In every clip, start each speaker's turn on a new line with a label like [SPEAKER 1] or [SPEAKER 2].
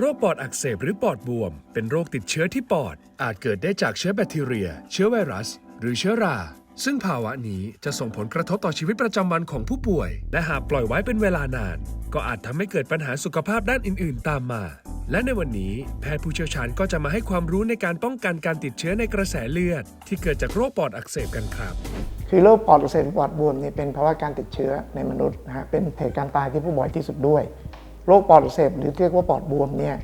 [SPEAKER 1] โรคปอดอักเสบหรือปอดบวม เป็นโรคติดเชื้อที่ปอด อาจเกิดได้จากเชื้อแบคทีเรีย เชื้อไวรัส หรือเชื้อรา ซึ่งภาวะนี้จะส่งผลกระทบต่อชีวิตประจำวันของผู้ป่วย และหากปล่อยไว้เป็นเวลานาน ก็อาจทำให้เกิดปัญหาสุขภาพด้านอื่น ๆ ตามมา และในวันนี้ แพทย์ผู้เชี่ยวชาญก็จะมาให้ความรู้ในการป้องกันการติดเชื้อในกระแสเลือด ที่เกิดจากโรคปอดอักเสบกันครับ
[SPEAKER 2] คือโรคปอดอักเสบปอดบวมเนี่ยเป็นภาวะการติดเชื้อในมนุษย์นะฮะเป็นเหตุการณ์ตายที่ผู้บ่อยที่สุดด้วย โรคปอดอักเสบหรือเรียกว่าปอดบวมเนี่ย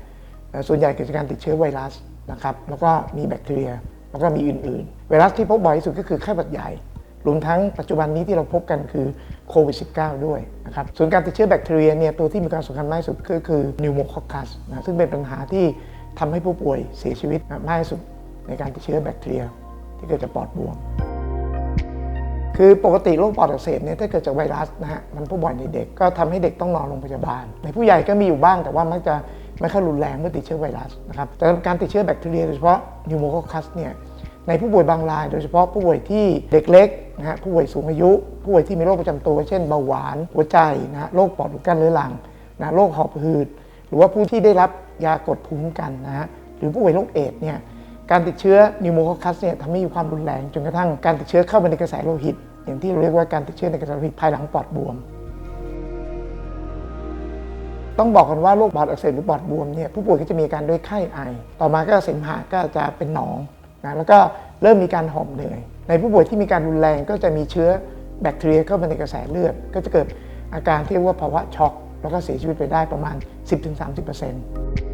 [SPEAKER 2] ส่วนใหญ่เกิดจากการติดเชื้อไวรัสนะครับแล้วก็มีแบคทีเรียแล้วก็มีอื่นๆ ไวรัสที่พบบ่อยที่สุดก็คือไข้หวัดใหญ่รวมทั้งปัจจุบันนี้ที่เราพบกันคือโควิด -19 ด้วยนะครับส่วนการติดเชื้อแบคทีเรียเนี่ยตัวที่มีความสำคัญมากที่สุดก็คือนิวโมคอคัสนะซึ่งเป็นปัญหาที่ทำให้ผู้ป่วยเสียชีวิตมากที่สุดในการติดเชื้อแบคทีเรียที่เกิดจากปอดบวม คือปกติโรคปอดอักเสบเนี่ยถ้าเกิดจากไวรัสนะฮะมันผู้บ่อยในเด็กก็ทำให้เด็กต้องนอนโรงพยาบาล ในผู้ใหญ่ก็มีอยู่บ้างแต่ว่ามักจะไม่ค่อยรุนแรงเมื่อติดเชื้อไวรัสนะครับแต่การติดเชื้อแบคทีเรียโดยเฉพาะนิวโมโคคัสเนี่ยในผู้ป่วยบางราย โดยเฉพาะผู้ป่วยที่เด็กเล็กนะฮะผู้ป่วยสูงอายุ ผู้ป่วยที่มีโรคประจำตัว เช่นเบาหวาน หัวใจนะฮะโรคปอดอุดกั้นเรื้อรังนะโรคหอบหืด หรือว่าผู้ที่ได้รับยากดภูมิคุ้มกันนะฮะหรือผู้ป่วยโรคเอดส์เนี่ย การติดเชื้อนิวโมโคคัสเนี่ยทำให้มีความรุนแรงจนกระทั่งการติดเชื้อเข้าไปในกระแสโลหิต อย่างที่เราเรียกว่าการติดเชื้อในกระแสโลหิตภายหลังปอดบวม ต้องบอกกันว่าโรคปอดอักเสบหรือปอดบวมเนี่ยผู้ป่วยก็จะมีการด้วยไข้ไอ ต่อมาก็เสมหะก็จะเป็นหนองนะแล้วก็เริ่มมีการหอบเหนื่อย ในผู้ป่วยที่มีการรุนแรงก็จะมีเชื้อแบคทีเรียเข้าไปในกระแสเลือด ก็จะเกิดอาการที่เรียกว่าภาวะช็อก แล้วก็เสียชีวิตไปได้ประมาณ 10-30%ป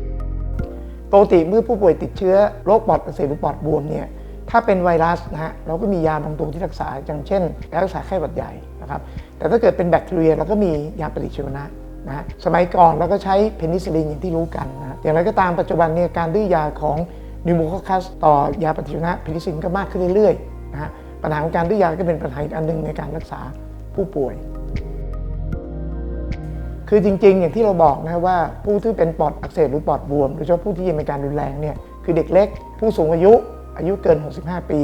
[SPEAKER 2] ปกติเมื่อผู้ป่วยติดเชื้อโรคปอดอักเสบหรือปอดบวมเนี่ยถ้าเป็นไวรัสนะฮะเราก็มียาบางตัวที่รักษาอย่างเช่นยารักษาไข้หวัดใหญ่นะครับแต่ถ้าเกิดเป็นแบคทีเรียเราก็มียาปฏิชีวนะนะฮะสมัยก่อนเราก็ใช้เพนิซิลินอย่างที่รู้กันนะอย่างไรก็ตามปัจจุบันเนี่ยการดื้อยาของนิวโมโคคัสต่อยาปฏิชีวนะเพนิซิลลินก็มากขึ้นเรื่อยๆนะฮะปัญหาของการดื้อยาก็เป็นปัญหาอีกอันหนึ่งในการรักษาผู้ป่วย คือจริง ๆ อย่างที่เราบอกนะว่าผู้ที่เป็นปอดอักเสบหรือปอดบวมโดยเฉพาะผู้ที่มีอาการรุนแรงเนี่ยคือเด็กเล็ก ผู้สูงอายุอายุเกิน 65 ปี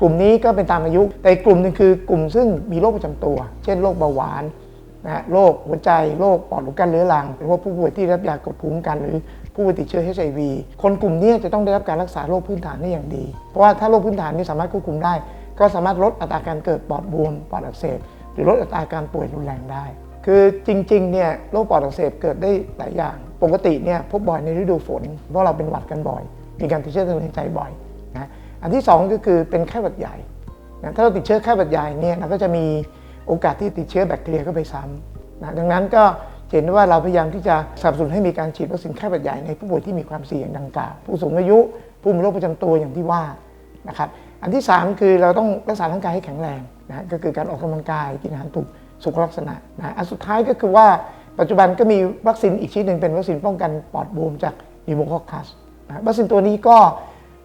[SPEAKER 2] กลุ่มนี้ก็เป็นตามอายุ แต่กลุ่มหนึงคือกลุ่มซึ่งมีโรคประจำตัว เช่นโรคเบาหวานนะฮะโรคหัวใจโรคปอดอุดกั้นเรื้อรังหรือว่าผู้ป่วยที่รับยากดภูมิคุ้มกันหรือผู้ป่วยติดเชื้อ HIV คนกลุ่มนี้จะต้องได้รับการรักษาโรคพื้นฐานได้อย่างดี เพราะว่าถ้าโรคพื้นฐานนี้สามารถควบคุมได้ ก็สามารถลดอัตราการเกิดปอดบวม ปอดอักเสบหรือลดอัตราการป่วยรุนแรงได้ คือจริงๆเนี่ยโรคปอดอักเสบเกิดได้หลายอย่าง ปกติเนี่ยพบบ่อยในฤดูฝน เพราะเราเป็นหวัดกันบ่อย มีการติดเชื้อทางเดินหายใจบ่อยนะอันที่ 2 ก็คือเป็นไข้หวัดใหญ่นะถ้าเราติดเชื้อไข้หวัดใหญ่เนี่ยเราก็จะมีโอกาสที่ติดเชื้อแบคทีเรียเข้าไปซ้ำนะดังนั้นก็เห็นว่าเราพยายามที่จะสนับสนุนให้มีการฉีดวัคซีนไข้หวัดใหญ่ในผู้ป่วยที่มีความเสี่ยงดังกล่าวผู้สูงอายุผู้มีโรคประจำตัวอย่างที่ว่านะครับอันที่ 3 คือเราต้องรักษาร่างกายให้แข็งแรงนะก็คือการออกกำลังกายกินอาหารถูก สุขลักษณะนะอันสุดท้ายก็คือว่าปัจจุบันก็มีวัคซีนอีกชนิดหนึ่งเป็นวัคซีนป้องกันปอดบวมจากนิโมคอคัสนะวัคซีนตัวนี้ก็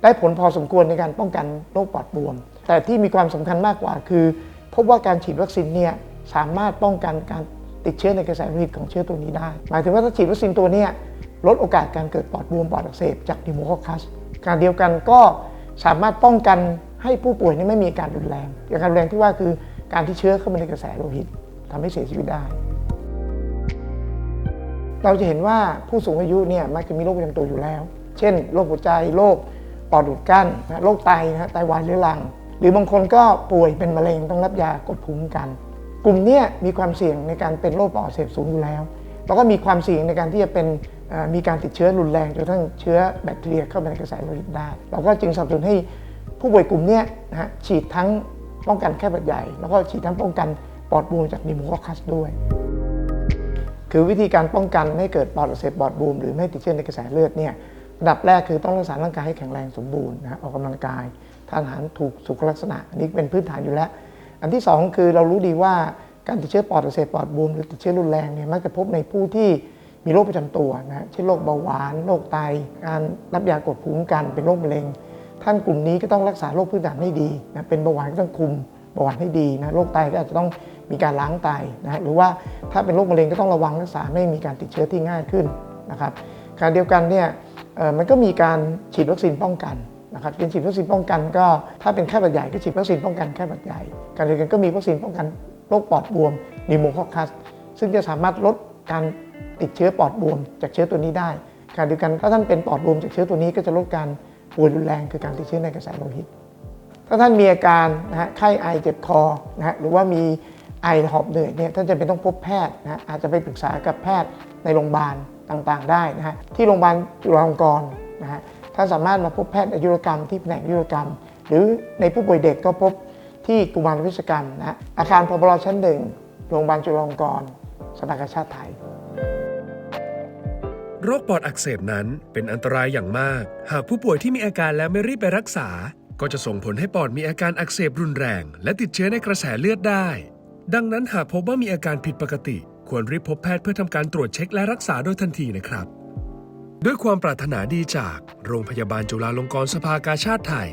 [SPEAKER 2] ได้ผลพอสมควรในการป้องกันโรคปอดบวม แต่ที่มีความสำคัญมากกว่าคือพบว่าการฉีดวัคซีนเนี่ยสามารถป้องกันการติดเชื้อในกระแสโลหิตของเชื้อตัวนี้ได้ หมายถึงว่าถ้าฉีดวัคซีนตัวนี้ลดโอกาสการเกิดปอดบวมปอดอักเสบจากนิโมคอคัสการเดียวกันก็สามารถป้องกันให้ผู้ป่วยนี่ไม่มีอาการรุนแรงอาการรุนแรงที่ว่าคือ การที่เชื้อเข้ามาในกระแสโลหิตทำให้เสียชีวิตได้ เราจะเห็นว่าผู้สูงอายุเนี่ยมักจะมีโรคประจำตัวอยู่แล้ว เช่นโรคหัวใจโรคปอดอุดกั้นนะโรคไตนะไตวายเรื้อรัง หรือบางคนก็ป่วยเป็นมะเร็งต้องรับยากดภูมิกัน กลุ่มเนี้ยมีความเสี่ยงในการเป็นโรคปอดเสบสูงอยู่แล้ว แล้วก็มีความเสี่ยงในการที่จะเป็นมีการติดเชื้อรุนแรงจนทั่งเชื้อแบคทีเรียเข้าไปในกระแสโลหิตได้ เราก็จึงสนับสนุนให้ผู้ป่วยกลุ่มเนี้ยนะฉีดทั้ง ป้องกันแค่หวัดใหญ่ แล้วก็ฉีดทั้งป้องกันปอดบวมจากนิโมคอคัสด้วย คือวิธีการป้องกันไม่ให้เกิดปอดอักเสบปอดบวมหรือไม่ติดเชื้อในกระแสเลือดเนี่ยอันดับแรกคือต้องรักษาร่างกายให้แข็งแรงสมบูรณ์นะออกกำลังกายทานอาหารถูกสุขลักษณะอันนี้เป็นพื้นฐานอยู่แล้ว อันที่สองคือเรารู้ดีว่าการติดเชื้อปอดอักเสบปอดบวมหรือติดเชื้อรุนแรงเนี่ยมักจะพบในผู้ที่มีโรคประจำตัวนะเช่นโรคเบาหวานโรคไต การรับยากดภูมิคุ้มกันเป็นโรคมะเร็ง ท่านกลุ่มนี้ก็ต้องรักษาโรคพื้นฐานให้ดีนะเป็นเบาหวานก็ต้องคุมเบาหวานให้ดีนะโรคไตก็อาจจะต้องมีการล้างไตนะหรือว่าถ้าเป็นโรคมะเร็งก็ต้องระวังรักษาไม่มีการติดเชื้อที่ง่ายขึ้นนะครับการเดียวกันเนี่ยมันก็มีการฉีดวัคซีนป้องกันนะครับการฉีดวัคซีนป้องกันก็ถ้าเป็นไข้หวัดใหญ่ก็ฉีดวัคซีนป้องกันไข้หวัดใหญ่ การเดียวกันก็มีวัคซีนป้องกันโรคปอดบวมนิโมคอคัสซึ่งจะสามารถลดการติดเชื้อปอดบวมจากเชื้อตัวนี้ได้ การเดียวกันถ้าท่านเป็นปอดบวมจากเชื้อตัวนี้ก็จะลดการ ป่วยรุนแรงคือการติดเชื้อในกระแสโลหิต ถ้าท่านมีอาการนะฮะไข้ไอเจ็บคอนะฮะหรือว่ามีไอหอบเหนื่อยเนี่ยท่านจะเป็นต้องพบแพทย์นะะอาจจะไปปรึกษากับแพทย์ในโรงพยาบาลต่างๆ ได้นะฮะที่โรงพยาบาลจุฬาลงกรณ์นะฮะท่านสามารถมาพบแพทย์อายุรกรรมที่แผนกอายุรกรรม หรือในผู้ป่วยเด็กก็พบที่กุมารวิศกรรมนะฮะอาคารพบลชั้นหนึ่งโรงพยาบาลจุฬาลงกรณ์สภากาชาติไทย
[SPEAKER 1] โรคปอดอักเสบนั้นเป็นอันตรายอย่างมาก หากผู้ป่วยที่มีอาการแล้วไม่รีบไปรักษา ก็จะส่งผลให้ปอดมีอาการอักเสบรุนแรง และติดเชื้อในกระแสเลือดได้ ดังนั้นหากพบว่ามีอาการผิดปกติ ควรรีบพบแพทย์เพื่อทำการตรวจเช็คและรักษาโดยทันทีนะครับ ด้วยความปรารถนาดีจาก โรงพยาบาลจุฬาลงกรณ์สภากาชาติไทย